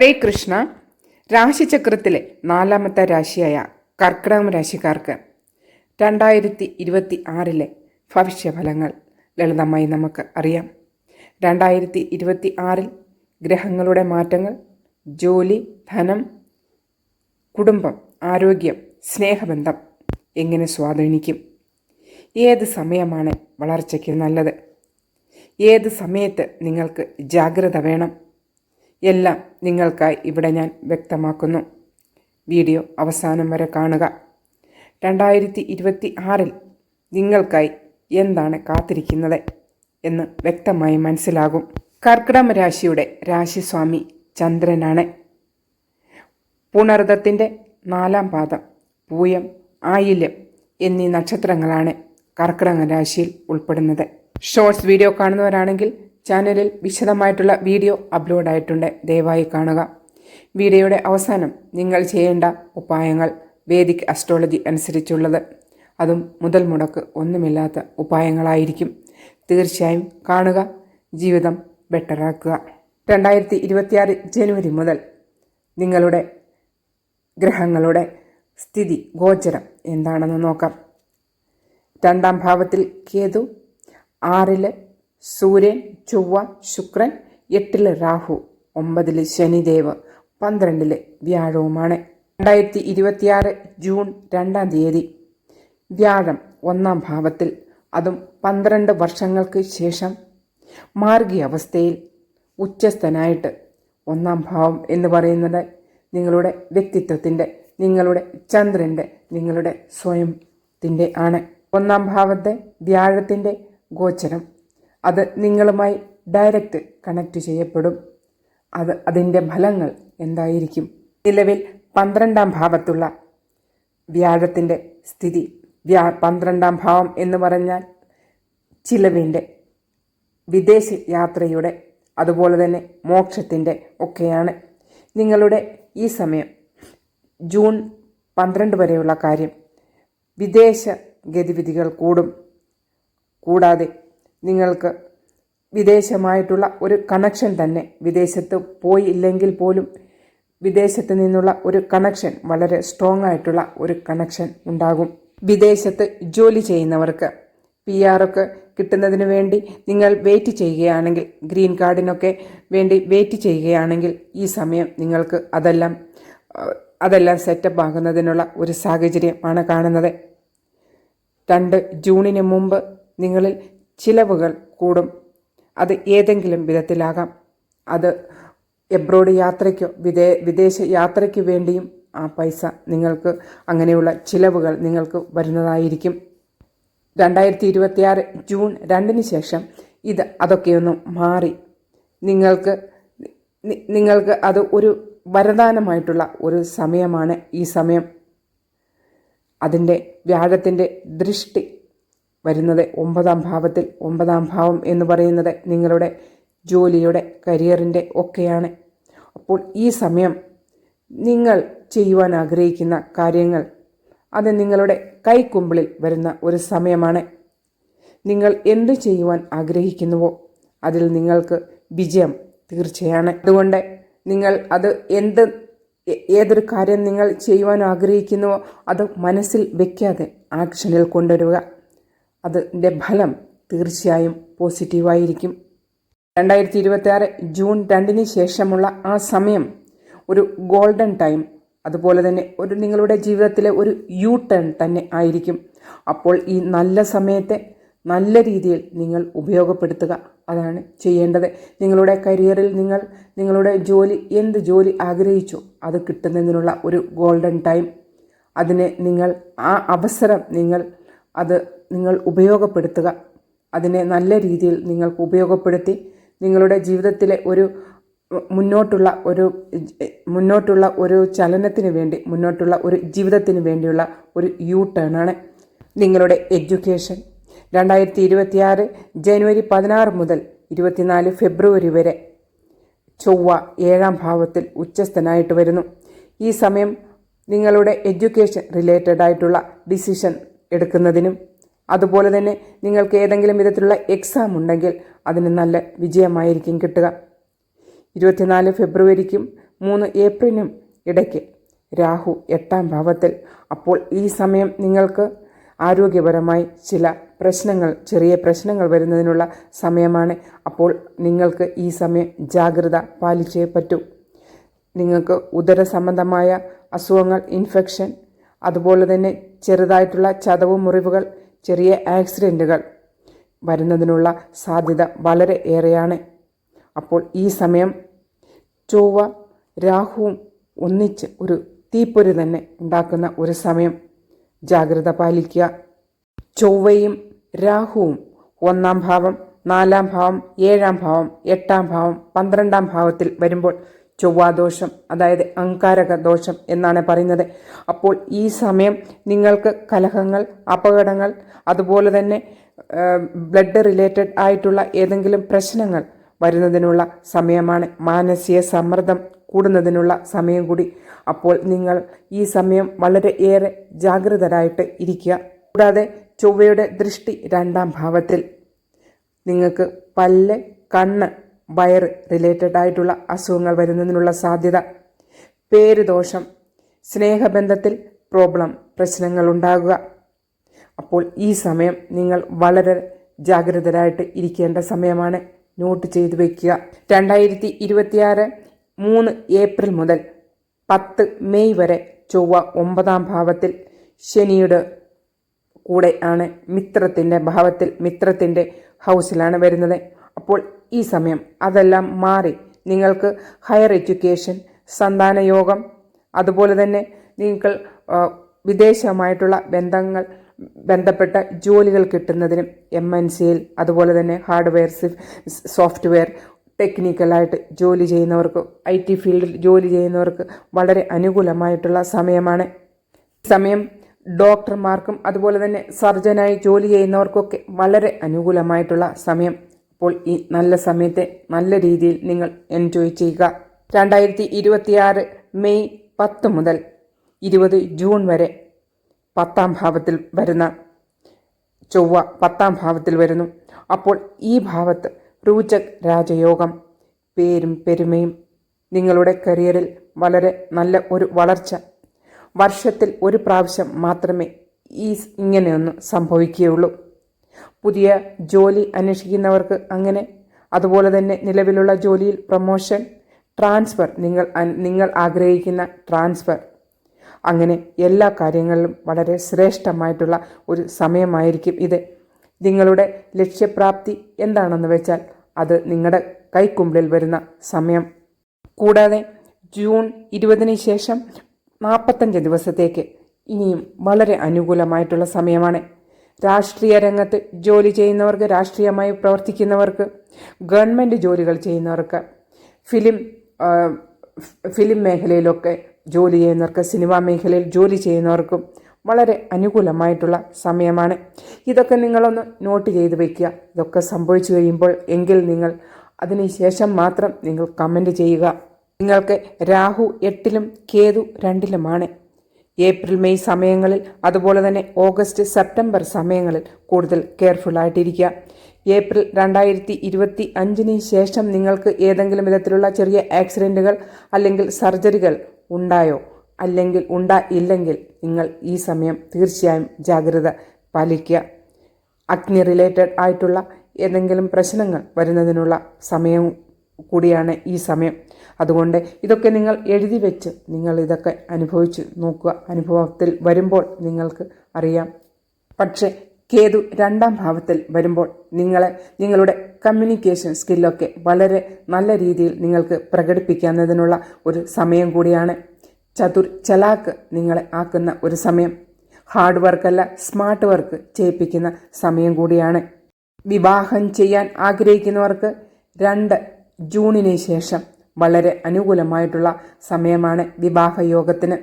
ഹരേ കൃഷ്ണ രാശിചക്രത്തിലെ നാലാമത്തെ രാശിയായ കർക്കിടകം രാശിക്കാർക്ക് രണ്ടായിരത്തി ഇരുപത്തി ആറിലെ ഭവിഷ്യഫലങ്ങൾ ലളിതമായി നമുക്ക് അറിയാം. രണ്ടായിരത്തി ഇരുപത്തി ആറിൽ ഗ്രഹങ്ങളുടെ മാറ്റങ്ങൾ ജോലി ധനം കുടുംബം ആരോഗ്യം സ്നേഹബന്ധം എങ്ങനെ സ്വാധീനിക്കും? ഏത് സമയമാണ് വളർച്ചയ്ക്ക് നല്ലത്? ഏത് സമയത്ത് നിങ്ങൾക്ക് ജാഗ്രത വേണം? എല്ലാം നിങ്ങൾക്കായി ഇവിടെ ഞാൻ വ്യക്തമാക്കുന്നു. വീഡിയോ അവസാനം വരെ കാണുക. രണ്ടായിരത്തി ഇരുപത്തി ആറിൽ നിങ്ങൾക്കായി എന്താണ് കാത്തിരിക്കുന്നത് എന്ന് വ്യക്തമായി മനസ്സിലാകും. കർക്കിടക രാശിയുടെ രാശിസ്വാമി ചന്ദ്രനാണ്. പുണർദത്തിന്റെ നാലാം പാദം പൂയം ആയില്യം എന്നീ നക്ഷത്രങ്ങളാണ് കർക്കിടക രാശിയിൽ ഉൾപ്പെടുന്നത്. ഷോർട്സ് വീഡിയോ കാണുന്നവരാണെങ്കിൽ ചാനലിൽ വിശദമായിട്ടുള്ള വീഡിയോ അപ്ലോഡായിട്ടുണ്ട്. ദയവായി കാണുക. വീഡിയോയുടെ അവസാനം നിങ്ങൾ ചെയ്യേണ്ട ഉപായങ്ങൾ വേദിക് അസ്ട്രോളജി അനുസരിച്ചുള്ളത്. അതും മുതൽ മുടക്ക് ഒന്നുമില്ലാത്ത ഉപായങ്ങളായിരിക്കും. തീർച്ചയായും കാണുക. ജീവിതം ബെറ്ററാക്കുക. രണ്ടായിരത്തി ഇരുപത്തിയാറ് ജനുവരി മുതൽ നിങ്ങളുടെ ഗ്രഹങ്ങളുടെ സ്ഥിതി ഗോചരം എന്താണെന്ന് നോക്കാം. രണ്ടാം ഭാവത്തിൽ കേതു ആറിൽ സൂര്യൻ ചൊവ്വ ശുക്രൻ എട്ടിൽ രാഹു ഒമ്പതിൽ ശനിദേവ് പന്ത്രണ്ടിൽ വ്യാഴവുമാണ്. രണ്ടായിരത്തി ഇരുപത്തിയാറ് ജൂൺ രണ്ടാം തീയതി. വ്യാഴം ഒന്നാം ഭാവത്തിൽ. അതും പന്ത്രണ്ട് വർഷങ്ങൾക്ക് ശേഷം. മാർഗീയ അവസ്ഥയിൽ ഉച്ചസ്ഥനായിട്ട്. ഒന്നാം ഭാവം എന്ന് പറയുന്നത് നിങ്ങളുടെ വ്യക്തിത്വത്തിന്റെ നിങ്ങളുടെ ചന്ദ്രന്റെ നിങ്ങളുടെ സ്വയത്തിന്റെ ആണ്. ഒന്നാം ഭാവത്തെ വ്യാഴത്തിന്റെ ഗോചരം. അത് നിങ്ങളുമായി ഡയറക്റ്റ് കണക്ട് ചെയ്യപ്പെടും. അത് അതിന്റെ ഫലങ്ങൾ എന്തായിരിക്കും? നിലവിൽ പന്ത്രണ്ടാം ഭാവത്തുള്ള വ്യാഴത്തിന്റെ സ്ഥിതി വ്യാ പന്ത്രണ്ടാം ഭാവം എന്ന് പറഞ്ഞാൽ ചിലവിന്റെ വിദേശ യാത്രയുടെ അതുപോലെ തന്നെ മോക്ഷത്തിന്റെ ഒക്കെയാണ്. നിങ്ങളുടെ ഈ സമയം ജൂൺ പന്ത്രണ്ട് വരെയുള്ള കാര്യം വിദേശ ഗതിവിധികൾ കൂടും. കൂടാതെ നിങ്ങൾക്ക് വിദേശമായിട്ടുള്ള ഒരു കണക്ഷൻ തന്നെ വിദേശത്ത് പോയില്ലെങ്കിൽ പോലും വിദേശത്ത് നിന്നുള്ള ഒരു കണക്ഷൻ വളരെ സ്ട്രോങ് ആയിട്ടുള്ള ഒരു കണക്ഷൻ ഉണ്ടാകും. വിദേശത്ത് ജോലി ചെയ്യുന്നവർക്ക് പി ഒക്കെ കിട്ടുന്നതിന് വേണ്ടി നിങ്ങൾ വെയിറ്റ് ചെയ്യുകയാണെങ്കിൽ ഗ്രീൻ കാർഡിനൊക്കെ വേണ്ടി വെയിറ്റ് ചെയ്യുകയാണെങ്കിൽ ഈ സമയം നിങ്ങൾക്ക് അതെല്ലാം അതെല്ലാം സെറ്റപ്പ് ആകുന്നതിനുള്ള ഒരു സാഹചര്യമാണ് കാണുന്നത്. രണ്ട് ജൂണിന് മുമ്പ് നിങ്ങളിൽ ചിലവുകൾ കൂടും. അത് ഏതെങ്കിലും വിധത്തിലാകാം. അത് എബ്രോഡ് യാത്രയ്ക്കോ വിദേ വിദേശ യാത്രയ്ക്ക് വേണ്ടിയും ആ പൈസ നിങ്ങൾക്ക് അങ്ങനെയുള്ള ചിലവുകൾ നിങ്ങൾക്ക് വരുന്നതായിരിക്കും. രണ്ടായിരത്തി ഇരുപത്തിയാറ് ജൂൺ രണ്ടിന് ശേഷം ഇത് അതൊക്കെയൊന്നും മാറി. നിങ്ങൾക്ക് നിങ്ങൾക്ക് അത് ഒരു വരദാനമായിട്ടുള്ള ഒരു സമയമാണ് ഈ സമയം. അതിന്റെ വ്യാഴത്തിന്റെ ദൃഷ്ടി വരുന്നത് ഒമ്പതാം ഭാവത്തിൽ ഒമ്പതാം ഭാവം എന്ന് പറയുന്നത് നിങ്ങളുടെ ജോലിയുടെ കരിയറിന്റെ ഒക്കെയാണ്. അപ്പോൾ ഈ സമയം നിങ്ങൾ ചെയ്യുവാൻ ആഗ്രഹിക്കുന്ന കാര്യങ്ങൾ അത് നിങ്ങളുടെ കൈക്കുമ്പിളിൽ വരുന്ന ഒരു സമയമാണ്. നിങ്ങൾ എന്ത് ചെയ്യുവാൻ ആഗ്രഹിക്കുന്നുവോ അതിൽ നിങ്ങൾക്ക് വിജയം തീർച്ചയാണ്. അതുകൊണ്ട് നിങ്ങൾ അത് എന്ത് ഏതൊരു കാര്യം നിങ്ങൾ ചെയ്യുവാൻ ആഗ്രഹിക്കുന്നുവോ അത് മനസ്സിൽ വെക്കാതെ ആക്ഷനിൽ കൊണ്ടുവരിക. അതിന്റെ ഫലം തീർച്ചയായും പോസിറ്റീവായിരിക്കും. രണ്ടായിരത്തി ഇരുപത്തി ആറ് ജൂൺ രണ്ടിന് ശേഷമുള്ള ആ സമയം ഒരു ഗോൾഡൻ ടൈം. അതുപോലെ തന്നെ ഒരു നിങ്ങളുടെ ജീവിതത്തിലെ ഒരു യു ടേൺ തന്നെ ആയിരിക്കും. അപ്പോൾ ഈ നല്ല സമയത്തെ നല്ല രീതിയിൽ നിങ്ങൾ ഉപയോഗപ്പെടുത്തുക. അതാണ് ചെയ്യേണ്ടത്. നിങ്ങളുടെ കരിയറിൽ നിങ്ങൾ നിങ്ങളുടെ ജോലി എന്ത് ജോലി ആഗ്രഹിച്ചോ അത് കിട്ടുന്നതിനുള്ള ഒരു ഗോൾഡൻ ടൈം. അതിനെ നിങ്ങൾ ആ അവസരം നിങ്ങൾ അത് നിങ്ങൾ ഉപയോഗപ്പെടുത്തുക. അതിനെ നല്ല രീതിയിൽ നിങ്ങൾക്ക് ഉപയോഗപ്പെടുത്തി നിങ്ങളുടെ ജീവിതത്തിലെ ഒരു മുന്നോട്ടുള്ള ഒരു മുന്നോട്ടുള്ള ഒരു ചലനത്തിന് വേണ്ടി മുന്നോട്ടുള്ള ഒരു ജീവിതത്തിന് വേണ്ടിയുള്ള ഒരു യു ടേണാണ് നിങ്ങളുടെ എഡ്യൂക്കേഷൻ. രണ്ടായിരത്തി ഇരുപത്തിയാറ് ജനുവരി പതിനാറ് മുതൽ ഇരുപത്തിനാല് ഫെബ്രുവരി വരെ ചൊവ്വ ഏഴാം ഭാവത്തിൽ ഉച്ചസ്ഥനായിട്ട് വരുന്നു. ഈ സമയം നിങ്ങളുടെ എഡ്യൂക്കേഷൻ റിലേറ്റഡ് ആയിട്ടുള്ള ഡിസിഷൻ എടുക്കുന്നതിനും അതുപോലെ തന്നെ നിങ്ങൾക്ക് ഏതെങ്കിലും വിധത്തിലുള്ള എക്സാം ഉണ്ടെങ്കിൽ അതിന് നല്ല വിജയമായിരിക്കും കിട്ടുക. ഇരുപത്തിനാല് ഫെബ്രുവരിക്കും മൂന്ന് ഏപ്രിലിനും ഇടയ്ക്ക് രാഹു എട്ടാം ഭാവത്തിൽ. അപ്പോൾ ഈ സമയം നിങ്ങൾക്ക് ആരോഗ്യപരമായി ചില പ്രശ്നങ്ങൾ ചെറിയ പ്രശ്നങ്ങൾ വരുന്നതിനുള്ള സമയമാണ്. അപ്പോൾ നിങ്ങൾക്ക് ഈ സമയം ജാഗ്രത പാലിച്ചേ പറ്റൂ. നിങ്ങൾക്ക് ഉദര സംബന്ധമായ അസുഖങ്ങൾ ഇൻഫെക്ഷൻ അതുപോലെ തന്നെ ചെറുതായിട്ടുള്ള ചതവ് മുറിവുകൾ ചെറിയ ആക്സിഡന്റുകൾ വരുന്നതിനുള്ള സാധ്യത വളരെ ഏറെയാണ്. അപ്പോൾ ഈ സമയം ചൊവ്വ രാഹുവും ഒന്നിച്ച് ഒരു തീപ്പൊരി തന്നെ ഉണ്ടാക്കുന്ന ഒരു സമയം. ജാഗ്രത പാലിക്കുക. ചൊവ്വയും രാഹുവും ഒന്നാം ഭാവം നാലാം ഭാവം ഏഴാം ഭാവം എട്ടാം ഭാവം പന്ത്രണ്ടാം ഭാവത്തിൽ വരുമ്പോൾ ചൊവ്വാദോഷം അതായത് അങ്കാരക ദോഷം എന്നാണ് പറയുന്നത്. അപ്പോൾ ഈ സമയം നിങ്ങൾക്ക് കലഹങ്ങൾ അപകടങ്ങൾ അതുപോലെ തന്നെ ബ്ലഡ് റിലേറ്റഡ് ആയിട്ടുള്ള ഏതെങ്കിലും പ്രശ്നങ്ങൾ വരുന്നതിനുള്ള സമയമാണ്. മാനസിക സമ്മർദ്ദം കൂടുന്നതിനുള്ള സമയം കൂടി. അപ്പോൾ നിങ്ങൾ ഈ സമയം വളരെ ഏറെ ജാഗ്രതരായിട്ട് ഇരിക്കുക. കൂടാതെ ചൊവ്വയുടെ ദൃഷ്ടി രണ്ടാം ഭാവത്തിൽ. നിങ്ങൾക്ക് പല്ല് കണ്ണ് വയറ് റിലേറ്റഡ് ആയിട്ടുള്ള അസുഖങ്ങൾ വരുന്നതിനുള്ള സാധ്യത. പേര് ദോഷം സ്നേഹബന്ധത്തിൽ പ്രോബ്ലം പ്രശ്നങ്ങൾ ഉണ്ടാകുക. അപ്പോൾ ഈ സമയം നിങ്ങൾ വളരെ ജാഗ്രതരായിട്ട് ഇരിക്കേണ്ട സമയമാണ്. നോട്ട് ചെയ്തു വയ്ക്കുക രണ്ടായിരത്തി ഇരുപത്തിയാറ് മൂന്ന് ഏപ്രിൽ മുതൽ പത്ത് മെയ് വരെ ചൊവ്വ ഒമ്പതാം ഭാവത്തിൽ ശനിയുടെ കൂടെ ആണ് മിത്രത്തിന്റെ ഭാവത്തിൽ മിത്രത്തിന്റെ ഹൗസിലാണ് വരുന്നത്. അപ്പോൾ ഈ സമയം അതെല്ലാം മാറി. നിങ്ങൾക്ക് ഹയർ എഡ്യൂക്കേഷൻ സന്താന യോഗം അതുപോലെ തന്നെ നിങ്ങൾ വിദേശമായിട്ടുള്ള ബന്ധങ്ങൾ ബന്ധപ്പെട്ട ജോലികൾ കിട്ടുന്നതിനും എം എൻ സിയിൽ അതുപോലെ തന്നെ ഹാർഡ്വെയർ സോഫ്റ്റ്വെയർ ടെക്നിക്കലായിട്ട് ജോലി ചെയ്യുന്നവർക്ക് ഐ ടി ഫീൽഡിൽ ജോലി ചെയ്യുന്നവർക്ക് വളരെ അനുകൂലമായിട്ടുള്ള സമയമാണ്. സമയം ഡോക്ടർമാർക്കും അതുപോലെ തന്നെ സർജനായി ജോലി ചെയ്യുന്നവർക്കൊക്കെ വളരെ അനുകൂലമായിട്ടുള്ള സമയം. അപ്പോൾ ഈ നല്ല സമയത്തെ നല്ല രീതിയിൽ നിങ്ങൾ എൻജോയ് ചെയ്യുക. രണ്ടായിരത്തി ഇരുപത്തിയാറ് മെയ് പത്ത് മുതൽ ഇരുപത് ജൂൺ വരെ പത്താം ഭാവത്തിൽ വരുന്ന ചൊവ്വ പത്താം ഭാവത്തിൽ വരുന്നു. അപ്പോൾ ഈ ഭാവത്ത് റൂചക് രാജയോഗം പേരും പെരുമയും നിങ്ങളുടെ കരിയറിൽ വളരെ നല്ല ഒരു വളർച്ച. വർഷത്തിൽ ഒരു പ്രാവശ്യം മാത്രമേ ഈ ഇങ്ങനെയൊന്ന് സംഭവിക്കുകയുള്ളൂ. പുതിയ ജോലി അന്വേഷിക്കുന്നവർക്ക് അങ്ങനെ അതുപോലെ തന്നെ നിലവിലുള്ള ജോലിയിൽ പ്രൊമോഷൻ ട്രാൻസ്ഫർ നിങ്ങൾ നിങ്ങൾ ആഗ്രഹിക്കുന്ന ട്രാൻസ്ഫർ. അങ്ങനെ എല്ലാ കാര്യങ്ങളിലും വളരെ ശ്രേഷ്ഠമായിട്ടുള്ള ഒരു സമയമായിരിക്കും ഇത്. നിങ്ങളുടെ ലക്ഷ്യപ്രാപ്തി എന്താണെന്ന് വെച്ചാൽ അത് നിങ്ങളുടെ കൈക്കുമ്പിളിൽ വരുന്ന സമയം. കൂടാതെ ജൂൺ ഇരുപതിന് ശേഷം നാൽപ്പത്തഞ്ച് ദിവസത്തേക്ക് ഇനിയും വളരെ അനുകൂലമായിട്ടുള്ള സമയമാണ്. രാഷ്ട്രീയ രംഗത്ത് ജോലി ചെയ്യുന്നവർക്ക് രാഷ്ട്രീയമായി പ്രവർത്തിക്കുന്നവർക്ക് ഗവൺമെന്റ് ജോലികൾ ചെയ്യുന്നവർക്ക് ഫിലിം ഫിലിം മേഖലയിലൊക്കെ ജോലി ചെയ്യുന്നവർക്ക് സിനിമാ മേഖലയിൽ ജോലി ചെയ്യുന്നവർക്കും വളരെ അനുകൂലമായിട്ടുള്ള സമയമാണ്. ഇതൊക്കെ നിങ്ങളൊന്ന് നോട്ട് ചെയ്ത് വയ്ക്കുക ഇതൊക്കെ സംഭവിച്ചു കഴിയുമ്പോൾ എങ്കിൽ നിങ്ങൾ അതിനുശേഷം മാത്രം നിങ്ങൾ കമന്റ് ചെയ്യുക. നിങ്ങൾക്ക് രാഹു എട്ടിലും കേതു രണ്ടിലുമാണ്. ഏപ്രിൽ മെയ് സമയങ്ങളിൽ അതുപോലെ തന്നെ ഓഗസ്റ്റ് സെപ്റ്റംബർ സമയങ്ങളിൽ കൂടുതൽ കെയർഫുൾ ആയിട്ടിരിക്കുക ഏപ്രിൽ രണ്ടായിരത്തി ഇരുപത്തി അഞ്ചിന് ശേഷം നിങ്ങൾക്ക് ഏതെങ്കിലും വിധത്തിലുള്ള ചെറിയ ആക്സിഡന്റുകൾ അല്ലെങ്കിൽ സർജറികൾ ഉണ്ടായോ? അല്ലെങ്കിൽ ഉണ്ടാ ഇല്ലെങ്കിൽ നിങ്ങൾ ഈ സമയം തീർച്ചയായും ജാഗ്രത പാലിക്കുക. അഗ്നി റിലേറ്റഡ് ആയിട്ടുള്ള ഏതെങ്കിലും പ്രശ്നങ്ങൾ വരുന്നതിനുള്ള സമയവും കൂടിയാണ് ഈ സമയം. അതുകൊണ്ട് ഇതൊക്കെ നിങ്ങൾ എഴുതി വെച്ച് നിങ്ങൾ ഇതൊക്കെ അനുഭവിച്ച് നോക്കുക. അനുഭവത്തിൽ വരുമ്പോൾ നിങ്ങൾക്ക് അറിയാം. പക്ഷേ കേതു രണ്ടാം ഭാവത്തിൽ വരുമ്പോൾ നിങ്ങളെ നിങ്ങളുടെ കമ്മ്യൂണിക്കേഷൻ സ്കില്ലൊക്കെ വളരെ നല്ല രീതിയിൽ നിങ്ങൾക്ക് പ്രകടിപ്പിക്കുന്നതിനുള്ള ഒരു സമയം കൂടിയാണ്. ചതുർ ചലാക്ക് നിങ്ങളെ ആക്കുന്ന ഒരു സമയം. ഹാർഡ് വർക്കല്ല സ്മാർട്ട് വർക്ക് ചെയ്യിപ്പിക്കുന്ന സമയം കൂടിയാണ്. വിവാഹം ചെയ്യാൻ ആഗ്രഹിക്കുന്നവർക്ക് രണ്ട് ജൂണിന് ശേഷം വളരെ അനുകൂലമായിട്ടുള്ള സമയമാണ് വിവാഹയോഗത്തിന്.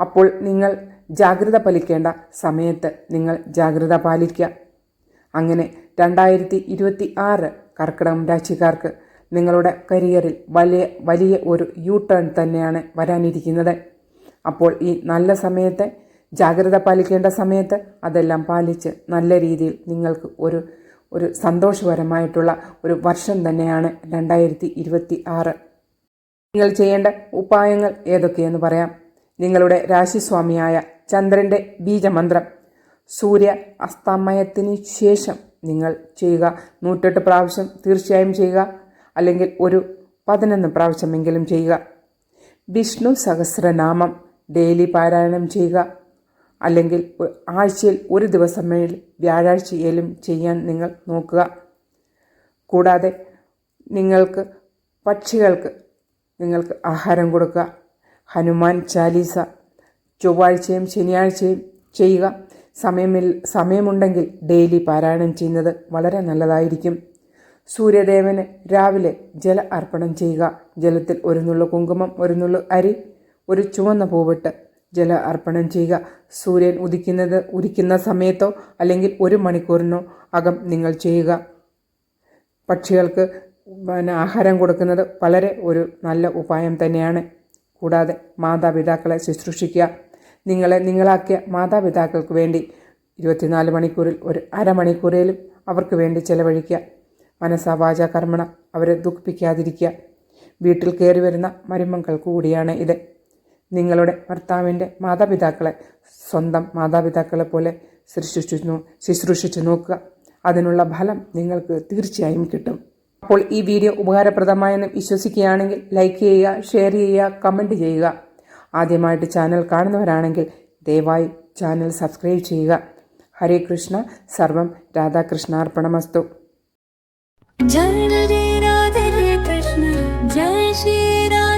അപ്പോൾ നിങ്ങൾ ജാഗ്രത പാലിക്കേണ്ട സമയത്ത് നിങ്ങൾ ജാഗ്രത പാലിക്കുക. അങ്ങനെ രണ്ടായിരത്തി ഇരുപത്തി ആറ് കർക്കിടകം രാശിക്കാർക്ക് നിങ്ങളുടെ കരിയറിൽ വലിയ വലിയ ഒരു യൂ ടേൺ തന്നെയാണ് വരാനിരിക്കുന്നത്. അപ്പോൾ ഈ നല്ല സമയത്തെ ജാഗ്രത പാലിക്കേണ്ട സമയത്ത് അതെല്ലാം പാലിച്ച് നല്ല രീതിയിൽ നിങ്ങൾക്ക് ഒരു ഒരു സന്തോഷകരമായിട്ടുള്ള ഒരു വർഷം തന്നെയാണ് രണ്ടായിരത്തി ഇരുപത്തി ആറ് നിങ്ങൾ ചെയ്യേണ്ട ഉപായങ്ങൾ ഏതൊക്കെയെന്ന് പറയാം. നിങ്ങളുടെ രാശിസ്വാമിയായ ചന്ദ്രന്റെ ബീജമന്ത്രം. സൂര്യ അസ്തമയത്തിന് ശേഷം നിങ്ങൾ ചെയ്യുക. നൂറ്റെട്ട് പ്രാവശ്യം തീർച്ചയായും ചെയ്യുക. അല്ലെങ്കിൽ ഒരു പതിനൊന്ന് പ്രാവശ്യമെങ്കിലും ചെയ്യുക. വിഷ്ണു സഹസ്രനാമം. ഡെയിലി പാരായണം ചെയ്യുക. അല്ലെങ്കിൽ ആഴ്ചയിൽ ഒരു ദിവസമേൽ വ്യാഴാഴ്ചയിലും ചെയ്യാൻ നിങ്ങൾ നോക്കുക. കൂടാതെ നിങ്ങൾക്ക് പക്ഷികൾക്ക് നിങ്ങൾക്ക് ആഹാരം കൊടുക്കുക. ഹനുമാൻ ചാലീസ ചൊവ്വാഴ്ചയും ശനിയാഴ്ചയും ചെയ്യുക. സമയമിൽ സമയമുണ്ടെങ്കിൽ ഡെയിലി പാരായണം ചെയ്യുന്നത് വളരെ നല്ലതായിരിക്കും. സൂര്യദേവന് രാവിലെ ജല അർപ്പണം ചെയ്യുക. ജലത്തിൽ ഒരു നുള്ളു കുങ്കുമം ഒരു നുള്ളു അരി ഒരു ചുവന്ന പൂവിട്ട് ജല അർപ്പണം ചെയ്യുക. സൂര്യൻ ഉദിക്കുന്നത് ഉദിക്കുന്ന സമയത്തോ അല്ലെങ്കിൽ ഒരു മണിക്കൂറിനോ അകം നിങ്ങൾ ചെയ്യുക. പക്ഷികൾക്ക് പിന്നെ ആഹാരം കൊടുക്കുന്നത് വളരെ ഒരു നല്ല ഉപായം തന്നെയാണ്. കൂടാതെ മാതാപിതാക്കളെ ശുശ്രൂഷിക്കുക. നിങ്ങളെ നിങ്ങളാക്കിയ മാതാപിതാക്കൾക്ക് വേണ്ടി ഇരുപത്തിനാല് മണിക്കൂറിൽ ഒരു അരമണിക്കൂറേലും അവർക്ക് വേണ്ടി ചെലവഴിക്കുക. മനസ്സാ വാച കർമ്മണ അവരെ ദുഃഖിപ്പിക്കാതിരിക്കുക. വീട്ടിൽ കയറി വരുന്ന മരുമക്കൾക്ക് കൂടിയാണ് ഇത്. നിങ്ങളുടെ ഭർത്താവിന്റെ മാതാപിതാക്കളെ സ്വന്തം മാതാപിതാക്കളെ പോലെ ശുശ്രൂഷിച്ചു ശുശ്രൂഷിച്ച് നോക്കുക. അതിനുള്ള ഫലം നിങ്ങൾക്ക് തീർച്ചയായും കിട്ടും. അപ്പോൾ ഈ വീഡിയോ ഉപകാരപ്രദമായെന്ന് വിശ്വസിക്കുകയാണെങ്കിൽ ലൈക്ക് ചെയ്യുക ഷെയർ ചെയ്യുക കമന്റ് ചെയ്യുക. ആദ്യമായിട്ട് ചാനൽ കാണുന്നവരാണെങ്കിൽ ദയവായി ചാനൽ സബ്സ്ക്രൈബ് ചെയ്യുക. ഹരേ കൃഷ്ണ സർവം രാധാകൃഷ്ണാർപ്പണമസ്തു. ജയ ശ്രീരാ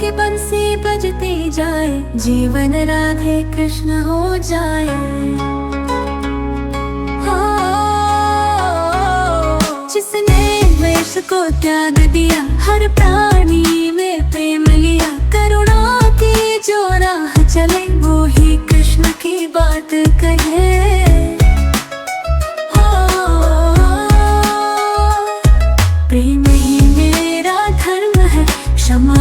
के बंसी बजते जाए जीवन राधे कृष्ण हो जाए। हो, जिसने वेश को त्याग दिया हर प्राणी में प्रेम लिया करुणा की जो राह चले वो ही कृष्ण की बात कहे। प्रेम ही मेरा धर्म है क्षमा